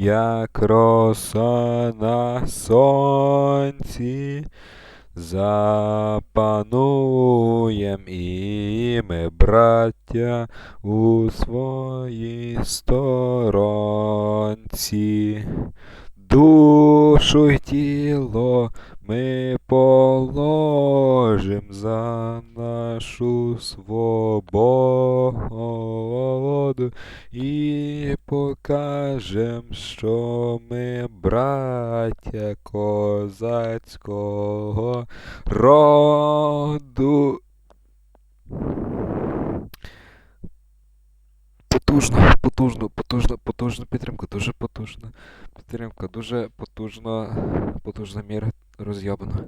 як роса на сонці. Запануєм і ми, браття, у своїй сторонці. Душу й тіло ми положим за нашу свободу і покажем, що ми браття козацького роду. Потужно, потужно, потужно, потужна підтримка, дуже потужна підтримка, дуже потужна, потужна міра роз'єбана.